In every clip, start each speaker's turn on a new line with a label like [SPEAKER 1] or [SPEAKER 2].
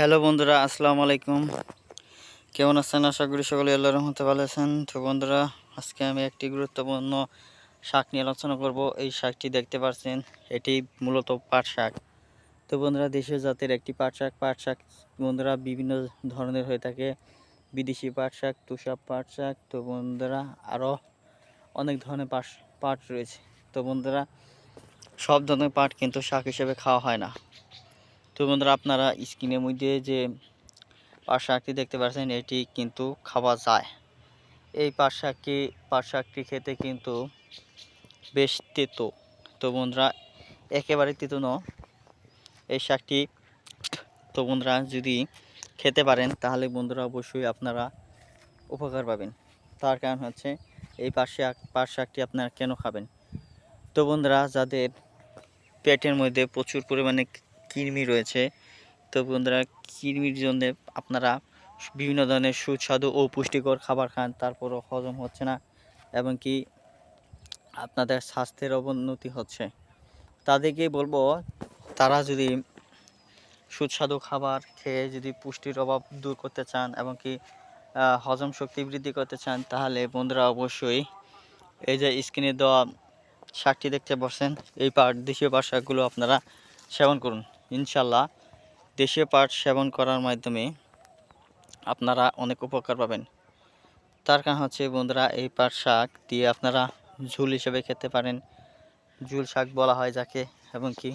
[SPEAKER 1] Hello বন্ধুরা, আসসালামু আলাইকুম। কেমন আছেন? আশা করি সকলে আল্লাহর রহমতে ভালো আছেন। তো বন্ধুরা, আজকে আমি একটি গুরুত্বপূর্ণ শাক নিয়ে আলোচনা করব। এই শাকটি দেখতে পাচ্ছেন, এটি মূলত পাট শাক। তো বন্ধুরা, দেশীয় জাতের একটি পাট শাক। পাট শাক বন্ধুরা, বিভিন্ন ধরনের হয়ে থাকে। বিদেশি পাট শাক, তুষার পাট শাক, তো বন্ধুরা আরও অনেক ধরনের পাট পাট রয়েছে। তো বন্ধুরা, সব ধরনের পাট কিন্তু শাক হিসেবে খাওয়া হয় না। তো বন্ধুরা, আপনারা স্ক্রিনের মধ্যে যে পাট শাকটি দেখতে পাচ্ছেন, এটি কিন্তু খাওয়া যায়। এই পাট শাকটি পাট শাকটি খেতে কিন্তু বেশ তেতো। তো বন্ধুরা, একেবারে তেতো ন এই শাকটি তো বন্ধুরা, যদি খেতে পারেন, তাহলে বন্ধুরা অবশ্যই আপনারা উপকার পাবেন। তার কারণ হচ্ছে, এই পাট শাক পাট শাকটি আপনারা কেন খাবেন? তো বন্ধুরা, যাদের পেটের মধ্যে প্রচুর পরিমাণে কৃমি রয়েছে। তো বন্ধুরা কৃমির জন্য আপনারা বিভিন্ন ধরনের সুস্বাদু ও পুষ্টিকর খাবার খান, তারপরও হজম হচ্ছে না এবং কি আপনাদের স্বাস্থ্যের অবনতি হচ্ছে। তাদেরকে বলব, তারা যদি সুস্বাদু খাবার খেয়ে যদি পুষ্টির অভাব দূর করতে চান এবং কি হজম শক্তি বৃদ্ধি করতে চান, তাহলে বন্ধুরা অবশ্যই এই যে স্ক্রিনে দেওয়া শাকটি দেখতে পাচ্ছেন, এই পাট দেশীয় পাট শাকগুলো আপনারা সেবন করুন। ইনশাল্লাহ দেশীয় পাট সেবন করার মাধ্যমে আপনারা অনেক উপকার পাবেন। তার কারণ হচ্ছে বন্ধুরা, এই পাট শাক দিয়ে আপনারা ঝুল হিসেবে খেতে পারেন। ঝুল শাক বলা হয় যাকে, এবং কি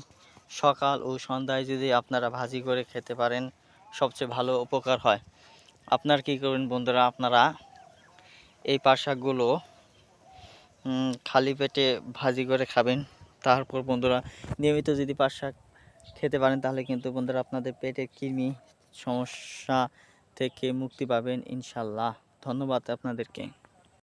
[SPEAKER 1] সকাল ও সন্ধ্যায় যদি আপনারা ভাজি করে খেতে পারেন, সবচেয়ে ভালো উপকার হয়। আপনার কি করবেন বন্ধুরা, আপনারা এই পাট শাকগুলো খালি পেটে ভাজি করে খাবেন। তারপর বন্ধুরা, নিয়মিত যদি পাট শাক খেতে পারেন, তাহলে কিন্তু বন্ধুরা আপনাদের পেটের কৃমি সমস্যা থেকে মুক্তি পাবেন ইনশাল্লাহ ধন্যবাদ আপনাদেরকে।